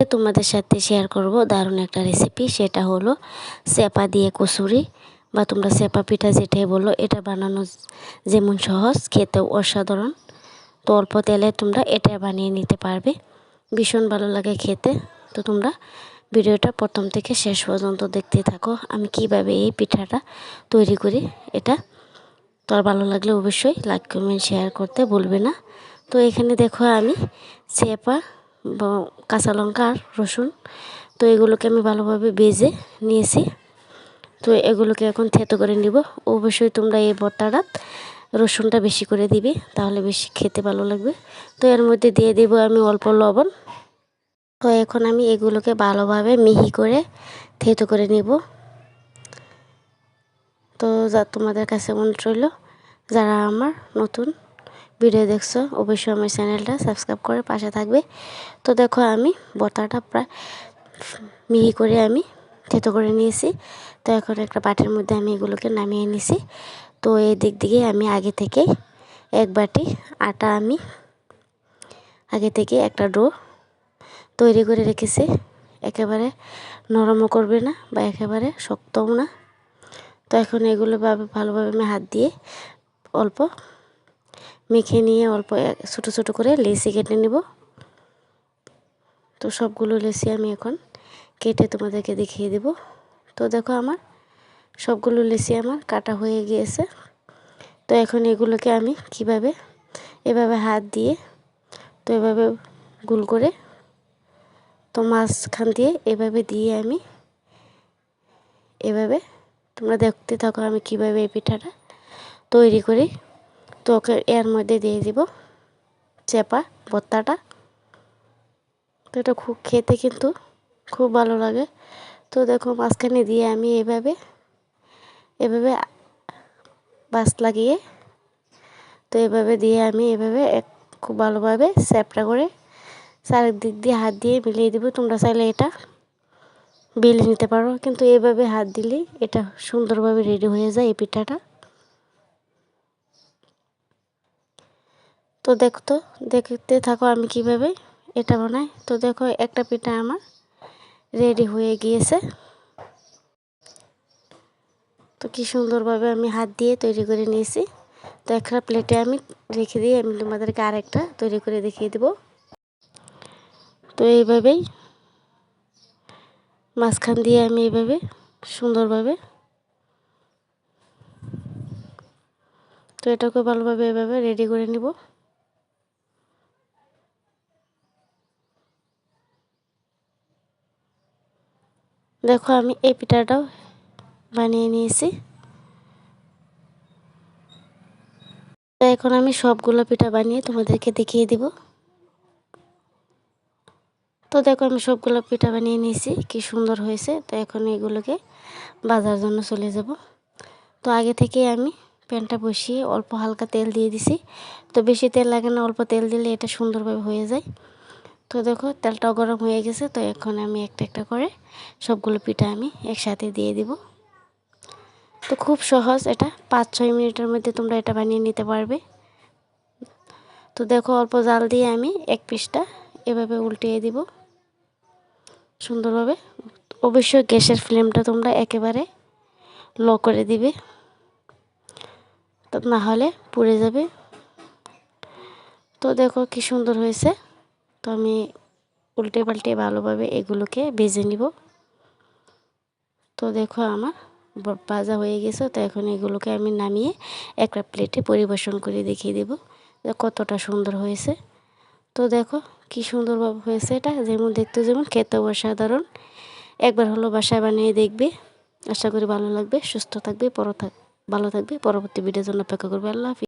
তোমাদের সাথে শেয়ার করব দারুণ একটা রেসিপি সেটা হলো সেপা দিয়ে কচুরি বা তোমরা সেপা পিঠা যেটাই বলো, এটা বানানো যেমন সহজ, খেতেও অসাধারণ। তো অল্প তেলে তোমরা এটা বানিয়ে নিতে পারবে, ভীষণ ভালো লাগে খেতে। তো তোমরা ভিডিওটা প্রথম থেকে শেষ পর্যন্ত দেখতে থাকো, আমি কীভাবে এই পিঠাটা তৈরি করি এটা। তো আর ভালো লাগলে অবশ্যই লাইক কমেন্ট শেয়ার করতে ভুলবে না। তো এখানে দেখো আমি চেপা কাঁচা লঙ্কা আর রসুন। তো এগুলোকে আমি ভালোভাবে বেজে নিয়েছি। তো এগুলোকে এখন থেতো করে নিব। অবশ্যই তোমরা এই ভর্তাটা রসুনটা বেশি করে দিবে, তাহলে বেশি খেতে ভালো লাগবে। তো এর মধ্যে দিয়ে দেব আমি অল্প লবণ। তো এখন আমি এগুলোকে ভালোভাবে মিহি করে থেতো করে নিব। তো যা তোমাদের কাছে মনে রইল, যারা আমার নতুন ভিডিও দেখছ, অবশ্যই আমার চ্যানেলটা সাবস্ক্রাইব করে পাশে থাকবে। তো দেখো আমি বতাটা প্রায় মিহি করে আমি থেতো করে নিয়েছি। তো এখন একটা বাটির মধ্যে আমি এগুলোকে নামিয়ে নিছি। তো এই দিক দিকে আমি আগে থেকে এক বাটি আটা আমি আগে থেকে একটা ডো তৈরি করে রেখেছি। একেবারে নরমও করবে না বা একেবারে শক্তও না। তো এখন এগুলো ভালোভাবে আমি হাত দিয়ে অল্প মেখে নিয়ে অল্প ছোটো ছোটো করে লেসি কেটে নেব। তো সবগুলো লেসি আমি এখন কেটে তোমাদেরকে দেখিয়ে দেব। তো দেখো আমার সবগুলো লেসি আমার কাটা হয়ে গিয়েছে। তো এখন এগুলোকে আমি কীভাবে, এভাবে হাত দিয়ে, তো এভাবে গুল করে, তো মাঝখান দিয়ে এভাবে দিয়ে আমি এভাবে তোমরা দেখতে থাকো আমি কীভাবে এই পিঠাটা তৈরি করি। তো ওকে এর মধ্যে দিয়ে দিব চেপা, ভর্তাটা। তো এটা খুব খেতে কিন্তু খুব ভালো লাগে। তো দেখো মাঝখানে দিয়ে আমি এভাবে এভাবে বাস লাগিয়ে, তো এভাবে দিয়ে আমি এভাবে এক খুব ভালোভাবে স্যাপটা করে চারিদিক দিয়ে হাত দিয়ে মিলিয়ে দেবো। তোমরা চাইলে এটা বেলে নিতে পারো। কিন্তু এভাবে হাত দিলেই এটা সুন্দরভাবে রেডি হয়ে যায় এই পিঠাটা। তো দেখতো দেখতে থাকো আমি কীভাবে, এটা বানাই তো দেখো, একটা পিঠা আমার রেডি হয়ে গিয়েছে। তো কি সুন্দরভাবে আমি হাত দিয়ে তৈরি করে নিয়েছি। তো একটা প্লেটে আমি রেখে দিয়ে আমি তোমাদেরকে আরেকটা তৈরি করে দেখিয়ে দেব। তো এইভাবেই মাঝখান দিয়ে আমি এইভাবে সুন্দরভাবে তো এটাকে ভালোভাবে এভাবে রেডি করে নিব। দেখো আমি এই পিঠাটাও বানিয়ে নিয়েছি। এখন আমি সবগুলো পিঠা বানিয়ে তোমাদেরকে দেখিয়ে দিব। তো দেখো আমি সবগুলো পিঠা বানিয়ে নিয়েছি, কি সুন্দর হয়েছে। তো এখন এগুলোকে বাজার জন্য চলে যাব। তো আগে থেকে আমি প্যানটা বসিয়ে অল্প হালকা তেল দিয়ে দিছি। তো বেশি তেল লাগে না, অল্প তেল দিলে এটা সুন্দরভাবে হয়ে যায়। তো দেখো, তেলটাও গরম হয়ে গেছে, তো এখন আমি একটা একটা করে সবগুলো পিঠা আমি একসাথে দিয়ে দিব। তো খুব সহজ এটা, পাঁচ ছয় মিনিটের মধ্যে তোমরা এটা বানিয়ে নিতে পারবে। তো দেখো, অল্প জাল দিয়ে আমি এক পিসটা এভাবে উল্টিয়ে দিব। সুন্দরভাবে। অবশ্যই গ্যাসের ফ্লেমটা তোমরা একেবারে লো করে দিবে। না হলে পুড়ে যাবে। তো দেখো কি সুন্দর হয়েছে। তো আমি উল্টে পাল্টে ভালোভাবে এগুলোকে ভেজে নিব। তো দেখো আমার ভাজা হয়ে গেছে। তো এখন এগুলোকে আমি নামিয়ে একটা প্লেটে পরিবেশন করে দেখিয়ে দেব কতটা সুন্দর হয়েছে। তো দেখো কি সুন্দরভাবে হয়েছে এটা। যেমন দেখতে যেমন খেতে অসাধারণ। একবার হলো বাসায় বানিয়ে দেখবে। আশা করি ভালো লাগবে। সুস্থ থাকবে, পর থাক, ভালো থাকবে। পরবর্তী ভিডিওর জন্য অপেক্ষা করবে। আল্লাহ